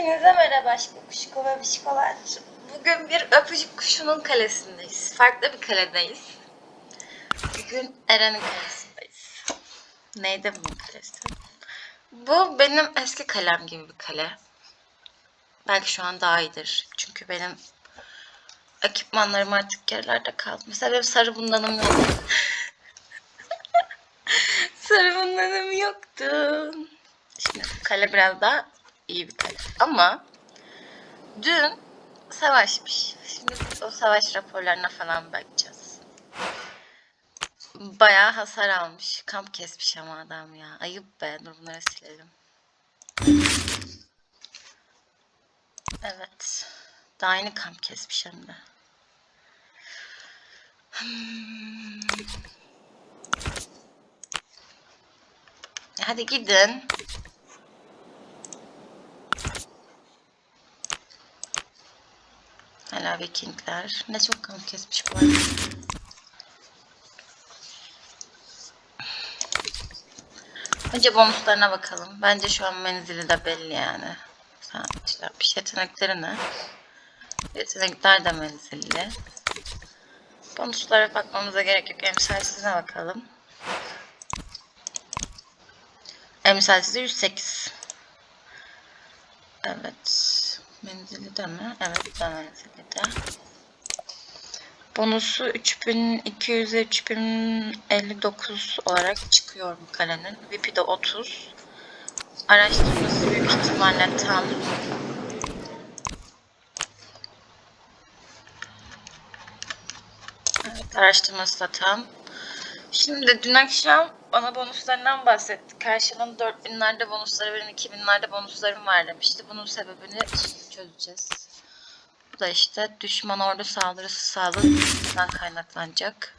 Hepinize merhaba aşkı kuşko ve bişkolar. Bugün bir öpücük kuşunun kalesindeyiz. Farklı bir kaledeyiz. Bugün Eren'in kalesindeyiz. Neydi bunun kalesi? Bu benim eski kalem gibi bir kale. Belki şu an daha iyidir. Çünkü benim ekipmanlarım artık yerlerde kaldı. Mesela benim sarı bundanım yoktu. sarı bundanım yoktu. Şimdi kale biraz daha iyi bir kale. Ama dün savaşmış. Şimdi o savaş raporlarına falan bakacağız. Bayağı hasar almış. Kamp kesmiş ama adam ya. Ayıp be. Dur bunları silelim. Evet. Daha yeni kamp kesmiş hem de. Hmm. Hadi gidin. Hala Vikingler. Ne çok kamp kesmiş bu arada. Önce bonuslarına bakalım. Bence şu an menzili de belli yani. Sanatçı yapmış. Yetenekleri ne? Yetenekler de menzilli. Bonuslara bakmamıza gerek yok. Emsalsizine bakalım. Emsalsize 108. Evet. Menzili de mi? Evet de menzili de. Bonusu 3200'e 3059 olarak çıkıyor bu kalenin. VIP'i de 30. Araştırması büyük ihtimalle tam. Evet araştırması da tam. Şimdi dün akşam bana bonuslarından bahsetti. Karşının 4000'lerde bonusları benim 2000'lerde bonuslarım var demişti. Bunun sebebini çözeceğiz. Bu da işte düşman ordu saldırısı sağlığından kaynaklanacak.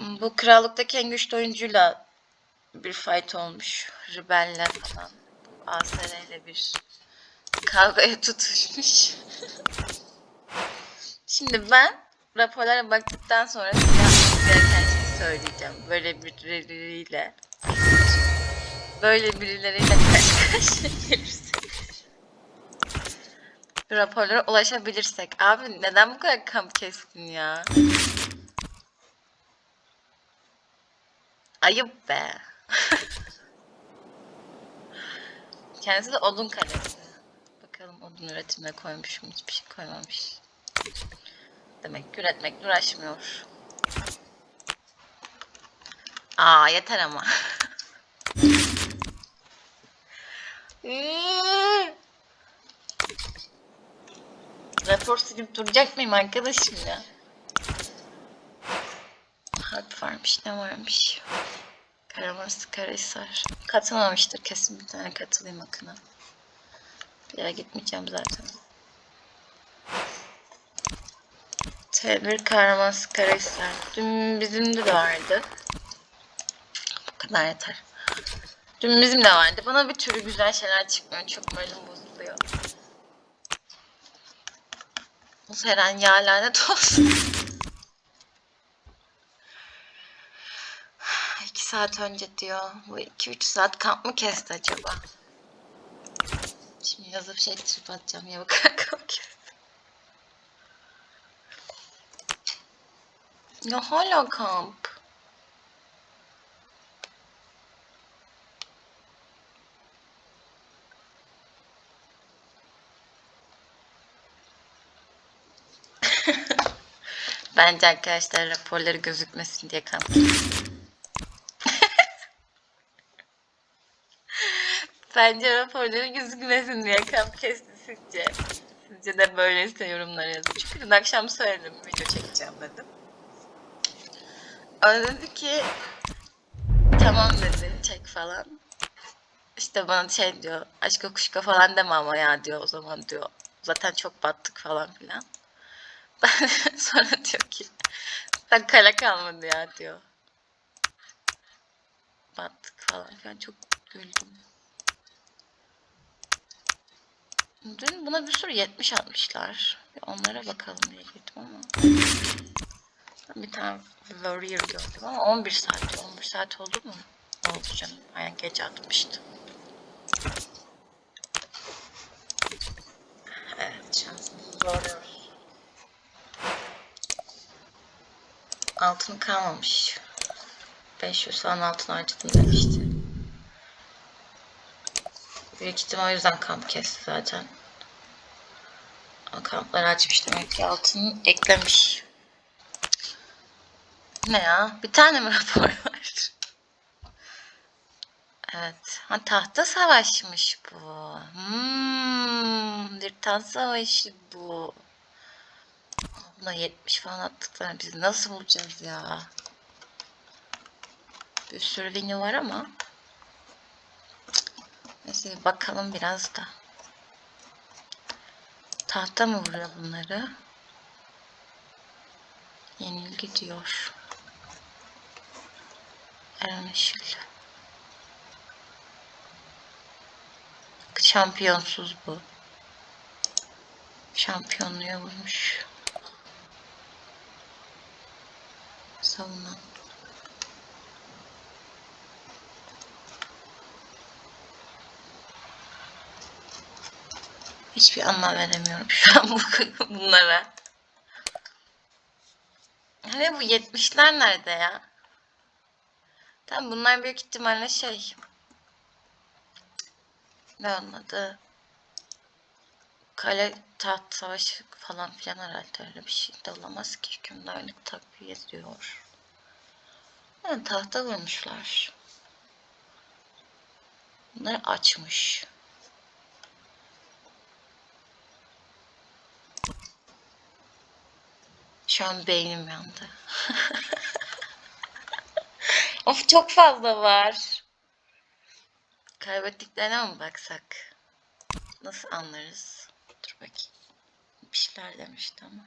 Bu krallıktaki en güçlü oyuncuyla bir fight olmuş. Rebelle falan. ASR ile bir kavgaya tutuşmuş. Şimdi ben raporlara baktıktan sonra size söyleyeceğim. Böyle birileriyle böyle birileriyle karşı karşıya gelirsek raporlara ulaşabilirsek. Abi neden bu kadar kamp kestin ya? Ayıp be. Kendisi de odun kalesi. Bakalım odun üretimine koymuş mu? Hiçbir şey koymamış. Demek ki üretmekle uğraşmıyor. Aa yeter ama. Rapor silip duracak mıyım arkadaşım ya? Harp varmış ne varmış? Karaması Karahisar. Katılmamıştır kesin bir tane katılayım akına. Bir yere gitmeyeceğim zaten. T1 Kahramansı Karahisar. Dün bizim de vardı. Bu kadar yeter. Dün bizim de vardı. Bana bir türlü güzel şeyler çıkmıyor. Çok moralim bozuluyor. Bu Seren ya lanet olsun. İki saat önce diyor. Bu iki üç saat kamp mı kesti acaba? Şimdi yazıp şey trip atacağım ya bak kamp kesti. Ya hala kamp. Bence arkadaşlar raporları gözükmesin diye kamp. Bence raporları gözükmesin diye kamp kesti sizce. Sizce de böyleyse yorumlara yazın. Çünkü dün akşam söyledim video çekeceğim dedim. O dedi ki tamam dedi çek falan. İşte bana şey diyor aşka kuşka falan deme ama ya diyor o zaman diyor. Zaten çok battık falan filan. Sonra diyor ki sen kale kalmadı ya diyor. Battık falan filan çok güldüm. Dün buna bir sürü 70 atmışlar. Onlara bakalım diye girdim ama. Bir tane Warrior gördüm ama 11 saat. 11 saat oldu mu? Oldu canım. Aynen gece atmıştı. Şansımızı zorluyoruz. Altın kalmamış. 500 falan altın harcadım demişti. Büyük ihtimal o yüzden kamp kesti zaten. O kampları açmış demek ki altın eklemiş. Ne ya? Bir tane mi rapor var? Evet. Ha, tahta savaşmış bu. Hmm, bir taht savaşı bu. Buna 70 falan attıklarını biz nasıl bulacağız ya? Bir sürü linyi var ama. Neyse bakalım biraz da. Tahta mı vuruyor bunları? Yenilgi diyor. Eren Işıl. Şampiyonsuz bu. Şampiyonluğa vurmuş. Savunan. Hiçbir anlam veremiyorum şu an bu bunlara. Hani bu 70'ler nerede ya? Tamam bunlar büyük ihtimalle şey. Ne onun adı? Kale taht savaşı falan filan herhalde öyle bir şey de olamaz ki. Hükümdarlık takviye ediyor. Yani tahta vurmuşlar. Bunları açmış. Şu an beynim yandı. of çok fazla var. Kaybettiklerine mi baksak? Nasıl anlarız? Bakayım. Bir şeyler demişti ama.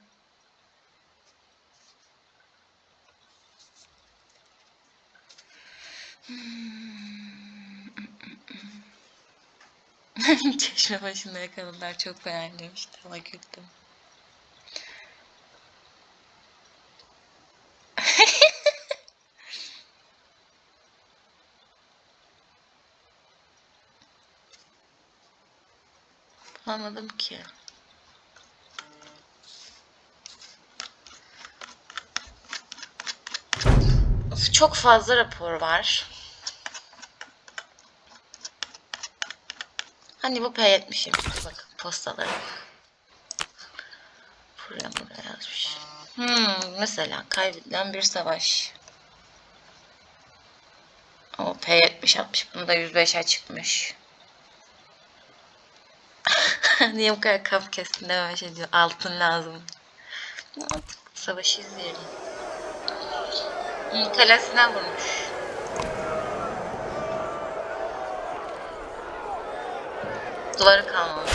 Çeşme başında yakaladılar çok fena demişti ama güldüm. Bulamadım ki. Of, çok fazla rapor var. Hani bu P70'ymiş. Bakın postaları. Buraya buraya yazmış. Hmm, mesela kaybedilen bir savaş. O P70 atmış. Bunda 105'e çıkmış. Niye bu kadar kaf kestin dememiş ediyor. Altın lazım. Savaşı izleyelim. Hı, Kalesine vurmuş. Duvarı kalmamış.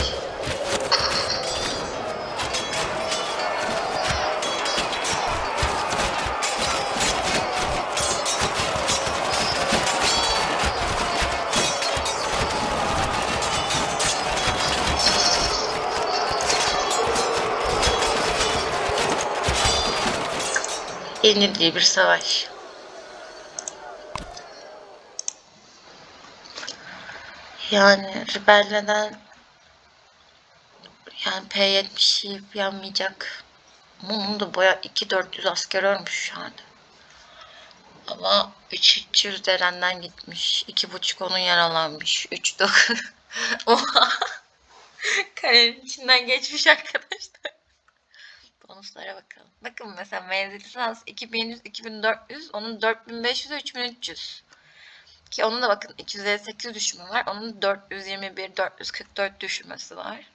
Yenildiği bir savaş. Yani Rebelle'den yani P70 yiyip yanmayacak. Bunun da baya 2-400 asker ölmüş anda. Ama 3-300 derenden gitmiş. 2,5 onun yaralanmış. 3-9. Oha. Kalenin içinden geçmiş arkadaşlar. Bonuslara bakalım. Bakın mesela menzil sans 2100, 2400, onun 4500 ve 3300. Ki onun da bakın 258 düşümü var. Onun 421, 444 düşürmesi var.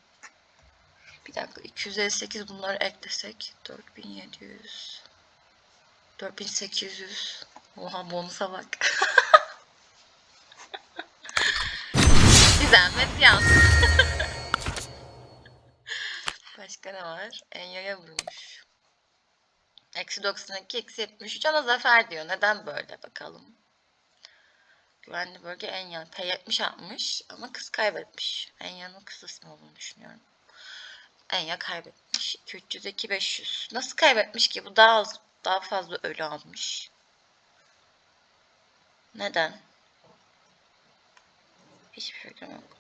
Bir dakika 258 bunları eklesek 4700 4800 Oha bonusa bak. Bir zahmet yaz. Başka ne var? Enya'ya vurmuş. Eksi 92, eksi 73 ama zafer diyor. Neden böyle bakalım. Güvenli bölge Enya. P70 atmış ama kız kaybetmiş. Enya'nın kız ismi olduğunu düşünüyorum. Enya kaybetmiş. 200, 2, 500. Nasıl kaybetmiş ki? Bu daha az, daha fazla ölü almış. Neden? Hiçbir fikrim yok.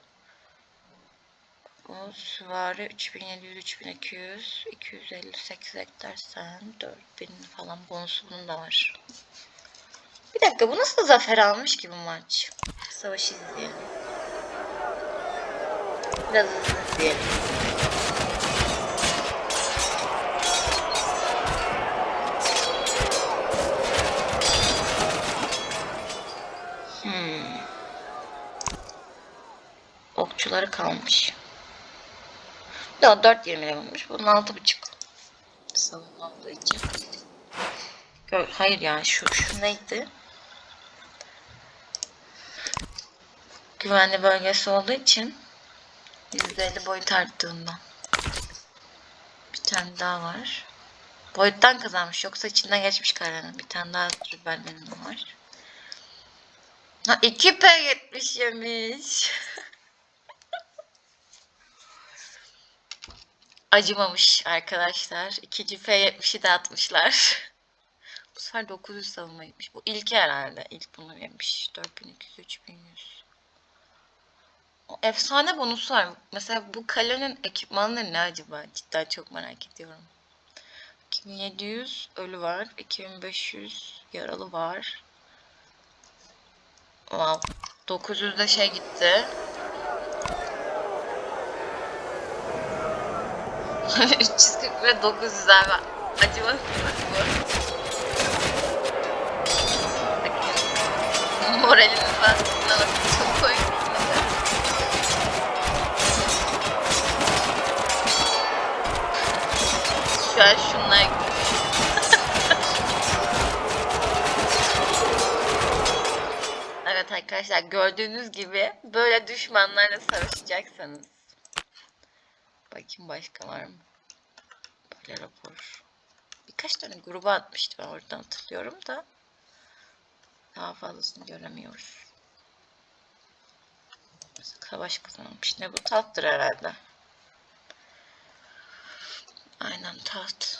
Bu süvari 3700, 3200, 258 eklersen 4000 falan bonusu bunun da var. Bir dakika bu nasıl zafer almış ki bu maç? Savaşı izleyelim. Biraz hızlı izleyelim. Hmm. Okçuları kalmış. Daha 4.20 olmuş. Bunun 6.5. Savunma olduğu için. Gör- Hayır ya şu, şu neydi? Güvenli bölgesi olduğu için %50 boyut arttığından. Bir tane daha var. Boyuttan kazanmış. Yoksa içinden geçmiş karanın. Bir tane daha rübellerin var. Ha 2P70 yemiş. Acımamış arkadaşlar. İkinci P70'i de atmışlar. Bu sefer 900 savunmaymış. Bu ilki herhalde. İlk bunu yemiş. 4200, 3100. O efsane bonusu var. Mesela bu kalenin ekipmanları ne acaba? Cidden çok merak ediyorum. 2700 ölü var. 2500 yaralı var. Wow. 900'de şey gitti. 340 ve 900 abi. Acımasız bu. Bakın. Moralimi ben çok. Şu an şunlar. Evet arkadaşlar gördüğünüz gibi böyle düşmanlarla savaşacaksınız. Bakayım başka var mı? Böyle rapor. Birkaç tane gruba atmıştı ben oradan hatırlıyorum da. Daha fazlasını göremiyoruz. Savaş kazanmış. Ne bu? Tahttır herhalde. Aynen taht.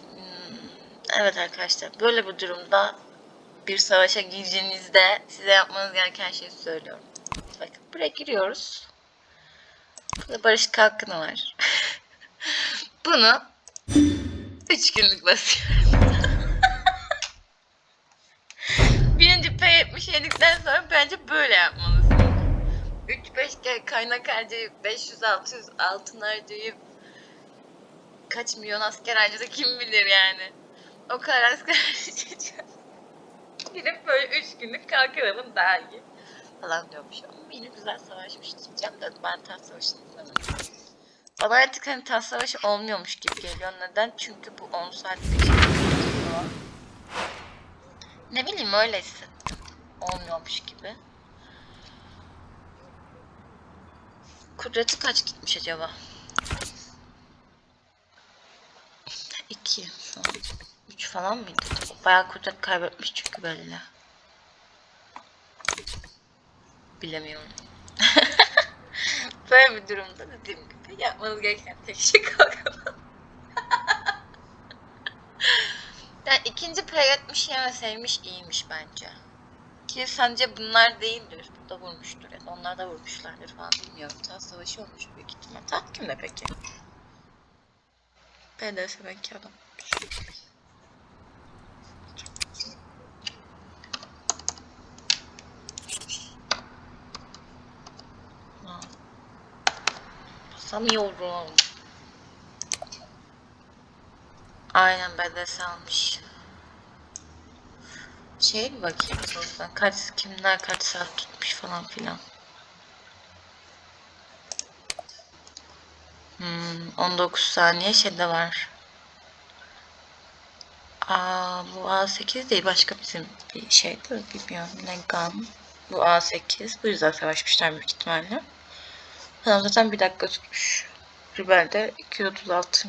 Hmm, Evet arkadaşlar böyle bir durumda bir savaşa girdiğinizde size yapmanız gereken şeyi söylüyorum. Bakın buraya giriyoruz. Burada barış kalkını var. Bunu 3 günlük basıyorum. Birinci P70 yedikten sonra bence böyle yapmalısınız. 3-5 kere kaynak harcayıp 500-600 altın harcayıp kaç milyon asker harcadı kim bilir yani. O kadar asker harcayacağız. Gidip böyle 3 günlük kalkınalım daha iyi. Falan diyormuş. Ama yine güzel savaşmış diyeceğim de ben taht savaşını izlemedim. Bana artık hani taht savaşı olmuyormuş gibi geliyor. Neden? Çünkü bu 10 saatlik şey. Ne bileyim öyle hissettim. Olmuyormuş gibi. Kudreti kaç gitmiş acaba? 2 şu an. 3 falan mıydı? Bayağı kudret kaybetmiş çünkü belli. Bilemiyorum. Böyle bir durumda dediğim gibi yapmanız gereken tek şey kalkmak. yani ikinci P70 yemeseymiş iyiymiş bence. Ki sence bunlar değildir. Burada vurmuştur ya da onlar da vurmuşlardır falan bilmiyorum. Taht savaşı olmuş büyük ihtimal. Taht kimde peki? BDS'deki adam. Aa. Basamıyorum. Aynen BDS almış. Şey mi bakayım buradan kaç kimler kaç saat tutmuş falan filan. Hmm, 19 saniye şeyde var. Aa, bu A8 değil başka bizim bir şeydi bilmiyorum ne GAN. Bu A8 bu yüzden savaşmışlar büyük ihtimalle. Adam zaten bir dakika tutmuş. Rebel de 236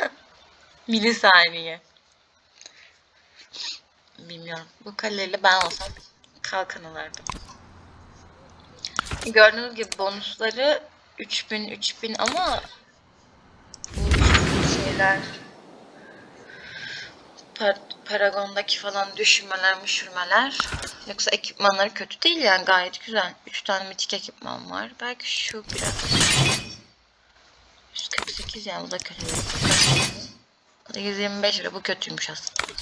milisaniye. Bilmiyorum. Bu kaleyle ben olsam kalkan alırdım. Gördüğünüz gibi bonusları 3000 3000 ama bu şeyler Par- Paragon'daki falan düşürmeler müşürmeler. Yoksa ekipmanları kötü değil yani gayet güzel. 3 tane mitik ekipman var. Belki şu biraz 148 yani bu da kötü değil. Bu da 125 lira bu kötüymüş aslında.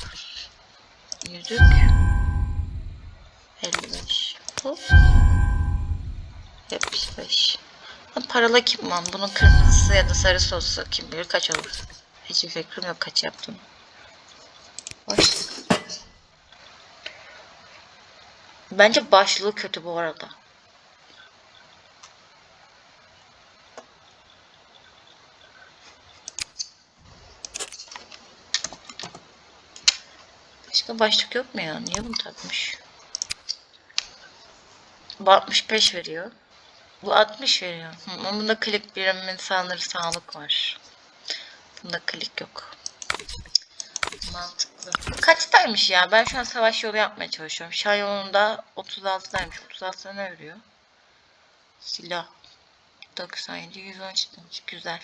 Yüzük 55 Hop. 75 Ha, Paralı ekipman. Bunun kırmızısı ya da sarısı olsa kim bilir kaç olur. Hiçbir fikrim yok kaç yaptım. Hoş. Bence başlığı kötü bu arada. Başka başlık yok mu ya? Niye bunu takmış? Bu 65 veriyor. Bu 60 veriyor. Hı, ama bunda klik birimin sanırı sağlık var. Bunda klik yok. Mantıklı. Kaçtaymış ya? Ben şu an savaş yolu yapmaya çalışıyorum. Şah yolunda 36'daymış. 36'da ne veriyor? Silah. 97, 113 demiş. Güzel.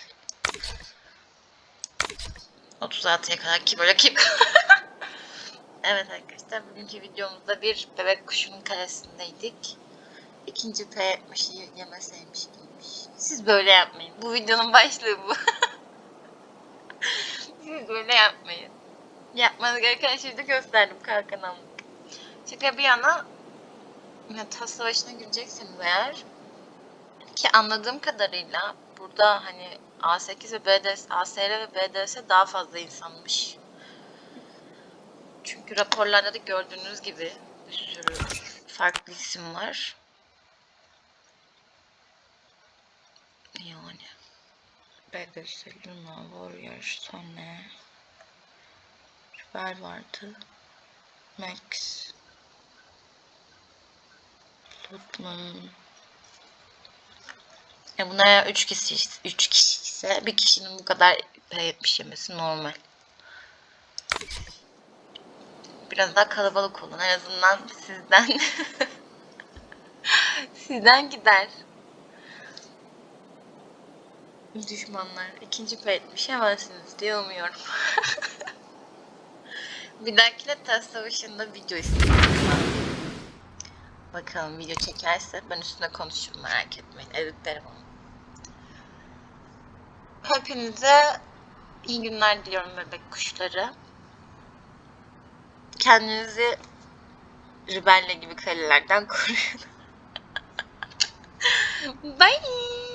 36'ya kadar kim öyle kim? evet arkadaşlar bugünkü videomuzda bir bebek kuşunun kalesindeydik. İkinci P70'i yemeseymiş giymiş. Siz böyle yapmayın. Bu videonun başlığı bu. Siz böyle yapmayın. Yapmanız gereken şeyi de gösterdim kalkan almak. Şaka bir yana ya, tas savaşına girecekseniz eğer ki anladığım kadarıyla burada hani A8 ve BDS, ASR ve BDS daha fazla insanmış. Çünkü raporlarda da gördüğünüz gibi bir sürü farklı isim var. Yani BDS, Luna, Warrior, Sone, Süper vardı. Max, Lutman. E bunlar 3 kişi 3 kişi ise bir kişinin bu kadar P70 yemesi normal. Biraz daha kalabalık olun. En azından sizden sizden gider. Düşmanlar ikinci P70 yemezsiniz diye umuyorum. bir dahakine tas savaşında video istiyorum. Bakalım video çekerse ben üstüne konuşurum merak etmeyin. Editlerim onu. Hepinize iyi günler diliyorum bebek kuşları. Kendinizi Ribelle gibi kalelerden koruyun. Bye.